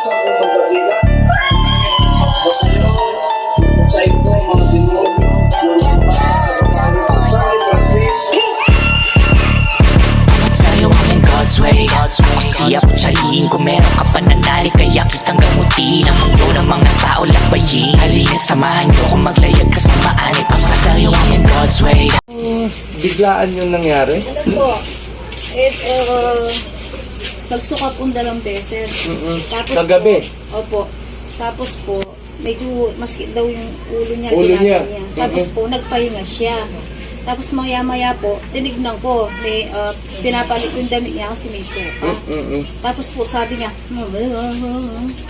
sa unang Godzilla. Basta yun, sa ito, mga demonyo, yung iba, sa isang fish. Sa'yo I'm in God's way Kung siya po tsaliin Kung meron ka pananali Kaya kitang gamutin Ang mundo ng mga tao lakbayin Halina't samahan niyo Kung maglayag kasamaan Ipang sa'yo I'm in God's way Biglaan yung nangyari. Ano po? Eh, uh, nagsuka po dalawang beses. Mm-mm. Tapos Kagabi? Po, opo. Tapos po, medyo maski daw yung ulo niya. Ulo niya. niya. Tapos Mm-mm. po, nagpahinga siya. Tapos maya-maya po, tinignan ko, may uh, pinapalit yung damit niya kasi may suka. Mm-mm. Tapos po, sabi niya,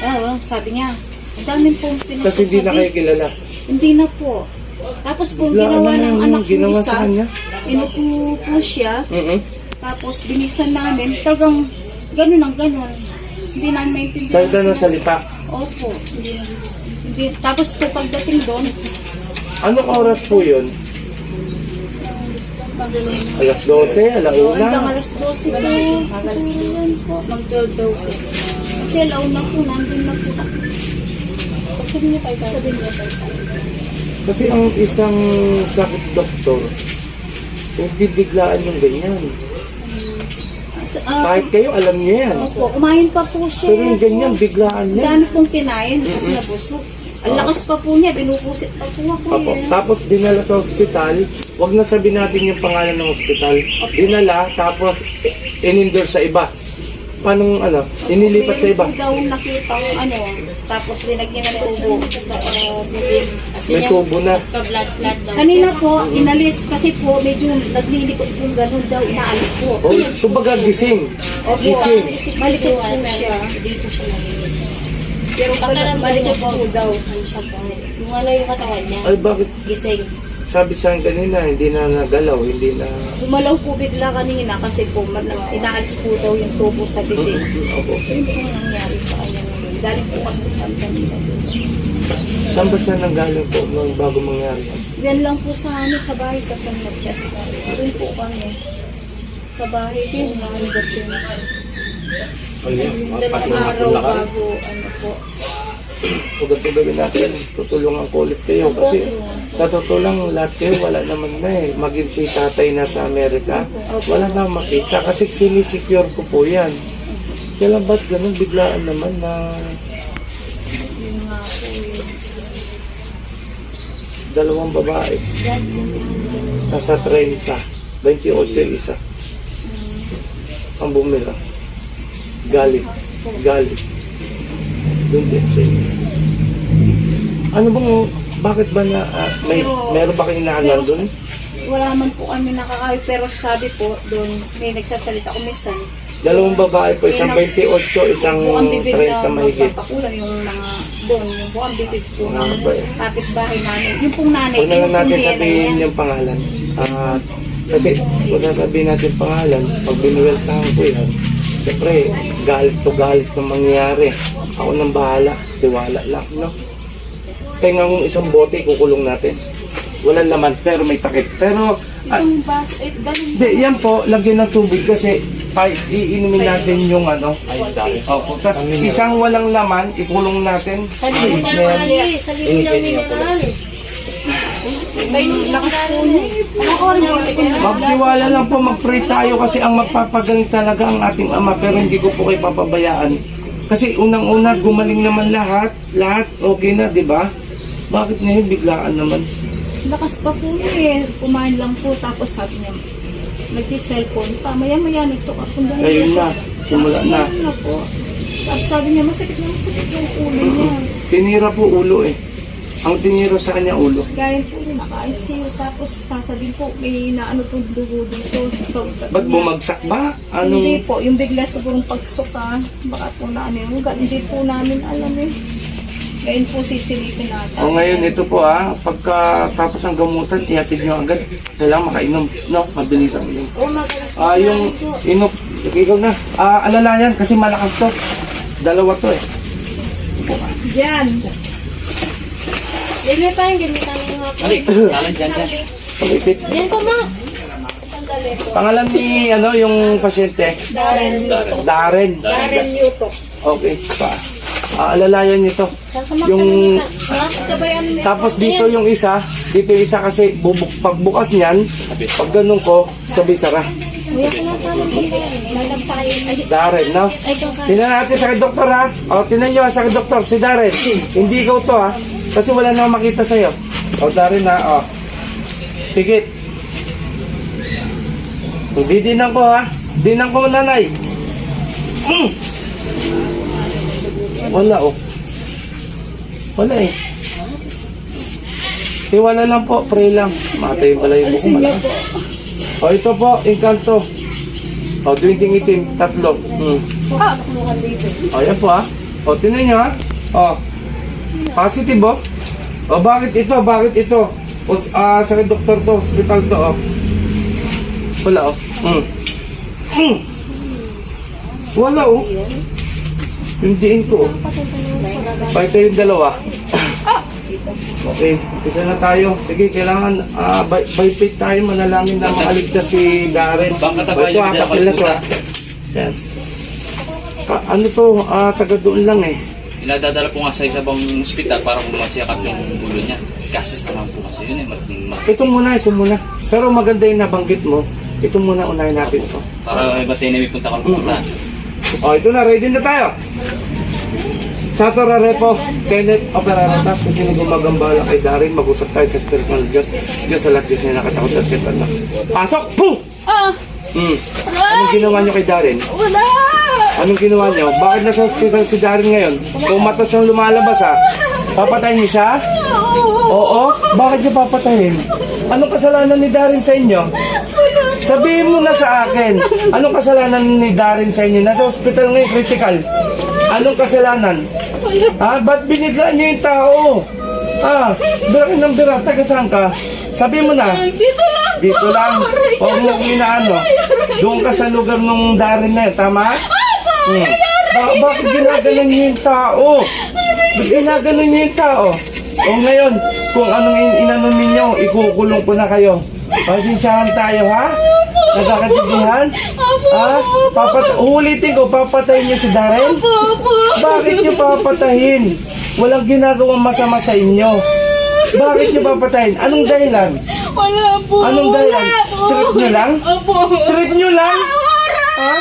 ah, sabi niya, ang dami pong pinagsasabi. Kasi hindi na kayo kilala. Hindi na po. Tapos po, Biglaan ginawa naman ng anak ginawa isa, sa kanya. inupo po siya, Mm-mm. tapos binisan namin, talagang ganun ang ganun. Hindi namin maintindihan. Salita na salita. Opo. Hindi, hindi. Tapos po pagdating doon, Anong oras po yun? Alas 12, alauna. hanggang alas 12 po. Alas po. Mag-12 daw po. Kasi alauna po, nandun na po. Sabi niya tayo, sabi niya tayo. Kasi ang isang sakit doktor, hindi biglaan yung ganyan. Ah, Kahit kayo, alam niyo yan. Opo, umahin pa po siya. Pero yung ganyan, biglaan Ang yan. dami pong kinain kasi nabusog. Ang lakas pa po niya, binupusit pa po ako Opo. eh. Tapos dinala sa ospital, wag na sabihin natin yung pangalan ng ospital. Dinala, tapos in-endorse sa iba. Paano ano, inilipat sa iba. Meron po daw nakita ano, tapos linagyan na ng tubo sa uh, bibig. May tubo na. Kanina po, inalis kasi po medyo naglilikot po ganun daw, inaalis po. O, kumbaga gising. Opo, Gising. malikot po siya. Pero pag malikot po daw. Yung ano yung katawan niya, Ay bakit gising. sabi sa akin kanina, hindi na nagalaw, hindi na... Gumalaw po bigla kanina kasi po man- inaalis po daw yung tubo sa bibig. Opo. So yun po ang nangyari sa. Galing po kasi kami kanina. Saan ba siya nanggaling po nung bago mangyari? Yan lang po sa ano, sa bahay sa San Matias. Doon po kami. Sa bahay po, nakaligap yun. Yung dalawang araw bago, ano po. Tugad-tugad natin, tutulungan ko ulit kayo kasi sa totoo lang lahat kayo wala naman na eh. Maging si tatay na sa Amerika, wala na makita kasi sinisecure ko po yan. Kailan ba't ganun biglaan naman na dalawang babae, nasa 30, 28 yung isa. Ang bumira. Galit. Galit. Doon din sa inyo. Ano bang, bakit ba na, ah, may, Pero- meron ba kayong inaanan doon? Wala man po kami nakakawi, pero sabi po, doon may nagsasalita ko minsan. Dalawang babae po, isang 28, isang buong bibig 30 na mahigit. magpapakulang yung mga doon, yung buong bibig po ng babae. kapitbahay namin. Yung pong nanay, Huwag na lang yung natin nena sabihin yung pangalan. Ah, kasi kung sasabihin natin pangalan, pag binuweltahan ko yan, siyempre, galit to galit na mangyayari. Ako nang bahala, tiwala lang, no? Tenga kong isang bote, kukulong natin. Walang laman, pero may takip. Pero, ah, Yung eh, ganun Hindi, yan po, lagyan ng tubig kasi pa, iinumin natin yung ano. Opo, tapos isang walang laman, ikulong natin. Sa libo na Ayan. lang sa libo niya galing. Magtiwala lang po, mag-pray tayo kasi ang magpapagaling talaga ang ating Ama pero hindi ko po kayo papabayaan. Kasi unang-una, gumaling naman lahat, lahat okay na, di ba? Bakit ngayon biglaan naman? Lakas pa po eh. Kumain lang po. Tapos sabi niya, nag-cellphone pa. Maya-maya nagsuka po dahil. Ayun na, simula na. Ayun na po. Tapos sabi niya, masakit na masakit yung ulo niya. Tinira po ulo eh. Ang tinira sa kanya ulo. Galing po rin, naka-ICU. Tapos sasabihin po, may naano po dugo dito sa saugat Ba't niya. bumagsak ba? Hindi Anong... po, yung bigla sigurong pagsuka. Baka po na ano yung ugat. Hindi po namin alam eh. Ngayon po sisilipin natin. O ngayon, ito po ah, pagka tapos ang gamutan, ihatid nyo agad. Kailangan makainom, no? Mabilis ang inom. O magalas po Ah, yung po. inom, ikaw na. Ah, alalayan kasi malakas to. Dalawa to eh. Diyan. Dili pa yung gamitan niyo nga po. Pagipit. Yan ko ma. Pangalan ni, ano, yung pasyente? Darren. Darren. Darren Yutok. Okay, pa. Aalalayan niyo to. Yung tapos dito yung isa, dito yung isa kasi bubuk, pagbukas niyan, pag ganun ko, sabi sara. Darren, no? Tingnan natin sa doktor ha. O, tingnan nyo sa doktor, si Darren. Hindi ikaw to ha. Kasi wala na makita sa'yo. O, Darren ha, o. Pigit. Hindi dinan ko ha. Dinan ko nanay. Mm. Wala oh. Wala eh. Tiwala lang po, pray lang. Matay pala yung buko malakas. O ito po, Encanto. O, dwinding itim, tatlo. Hmm. Ah. O, yan po ah. O, tinan nyo ah. O, positive oh. O, bakit ito? Bakit ito? O, ah, sa doktor to, hospital to oh. Wala oh. Hmm. Hmm. Wala oh. Yung diin ko oh. Ito yung dalawa. Okay, isa na tayo. Sige, kailangan uh, by, by faith tayo manalangin na makaligtas si Darren. Baka O, tabayan ito niyo ah, ah. Yan. Ka- ano to, ah, taga doon lang eh. Inadadala po nga sa isang ospital para kung masiyakap yung ulo niya. Gases naman po kasi yun eh. Malaking malaking. Ito muna, ito muna. Pero maganda yung nabanggit mo. Ito muna, unahin natin ito. Para may batay na may punta ka pupunta. O, ito na, ready na tayo. Sato Rarepo, Kenneth Operarotas, kung sino gumagambala kay Darin, mag-usap tayo sa spiritual Diyos. Diyos sa lahat, Diyos na nakatakot at sipan na. Pasok! Pum! Ah, Hmm. Anong ginawa niyo kay Darin? wala! Anong ginawa niyo? Bakit nasa hospital si Darin ngayon? Kung matas siyang lumalabas ha? Papatayin niyo siya? Oo. Bakit niyo papatayin? Anong kasalanan ni Darin sa inyo? Sabihin mo na sa akin. Anong kasalanan ni Darin sa inyo? Nasa hospital ngayon, critical. Anong kasalanan? Ha? Ba't biniglaan niyo yung tao? Ah, bira ka ng bira. Taga saan ka? Sabihin mo na. Dito lang! Dito lang. Huwag mo inaano. Doon ka sa lugar nung Darin na yun, tama? Hmm. Ba- bakit ginaganon niyo yung tao? Bakit ginaganon niyo yung tao? O ngayon, kung anong in inano ninyo, ikukulong ko na kayo. Pasensyahan tayo, ha? Nagkakatindihan? Ha? Papat ulitin ko, papatayin niyo si Darren? Bakit niyo papatayin? Walang ginagawang masama sa inyo. Bakit niyo papatayin? Anong dahilan? Wala po! Anong dahilan? Trip niyo lang? Opo! Trip niyo lang? Ha?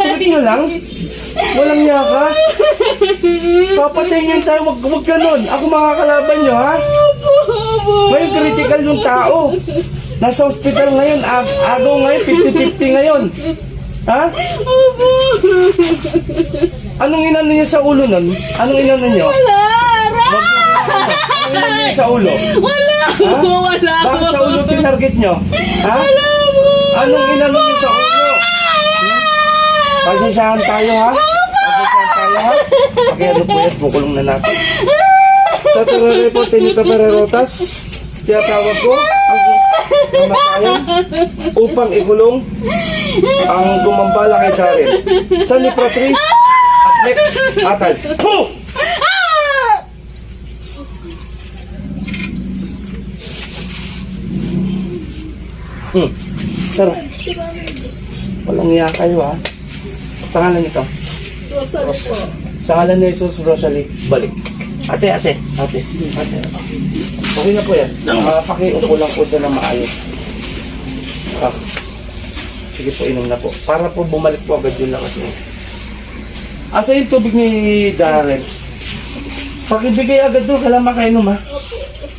Trip niyo lang? Walang niya ka? Papatayin niyo tayo, wag, wag ganun. Ako makakalaban niyo, ha? Ngayon, critical yung tao. Nasa hospital ngayon, ag agaw ngayon, 50-50 ngayon. Ha? Anong inano niyo sa ulo nun? Anong inano niyo? Wala! Anong inano niyo sa ulo? Wala! Ha? Wala! Bakit sa ulo tinarget niyo? Ha? Anong inano niyo sa ulo? Hmm? Pasensyahan tayo ha? Pasensyahan tayo ha? Pakiano po yan, bukulong na natin. Sa turare po, Tinita Pererotas, kaya tawag ko ang namatayan upang ikulong ang gumambala kay Darren. Sa Lipratri at next atal. Puh! Hmm. Tara. Walang iya kayo ha. Pangalan nito. Sa ngalan ni Jesus Rosalie, balik. Ate, ate, ate, ate. Okay na po yan. Uh, pakiupo lang po dyan na maayos. Ah. Sige po, inom na po. Para po bumalik po agad yun lang kasi. Asa yung tubig ni Darren? Pakibigay agad doon, kailangan makainom ha.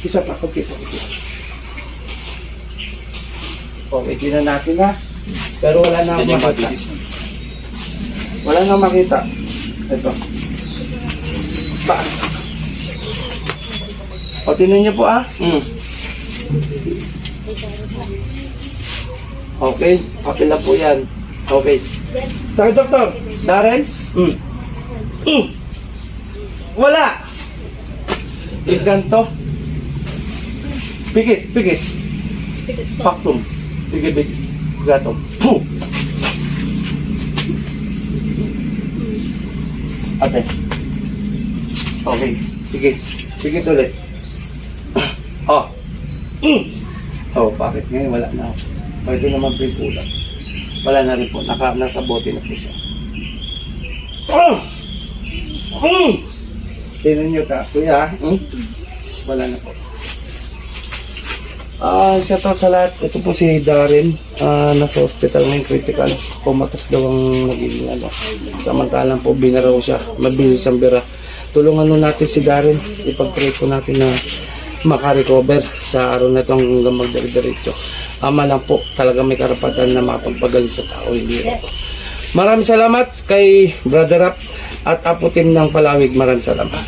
Isa pa, kunti pa. Okay, tinan natin ha. Pero wala na akong yung makita. Wala na makita. Ito. Ba? O, tinan niyo po ah. Mm. Okay, na po yan. Okay. Sakit doktor, Darren? Mm. Mm. Wala! Iganto. Pikit, pikit. Paktum. Pikit, pikit. Gatom. Puh! Ate. Okay. Sige. Sige tuloy. Oh. Mm. Oh, bakit ngayon wala na? Pwede naman po yung. Wala na rin po. Naka, nasa bote na po siya. Oh! Mm! Tingnan nyo ta, kuya. Hmm? Wala na po. Ah, shout out sa lahat. Ito po si Darren. Ah, nasa hospital ngayon, critical. Pumatas daw ang nagiging ano. Samantalang po, binaraw siya. Mabilis ang bira. Tulungan nun natin si Darren. Ipag-pray po natin na makarecover sa araw na itong hanggang magdari-diretso. Ama lang po, talaga may karapatan na makapagpagaling sa tao. Hindi po. Maraming salamat kay Brother Rap at Apo Team ng Palawig. Maraming salamat.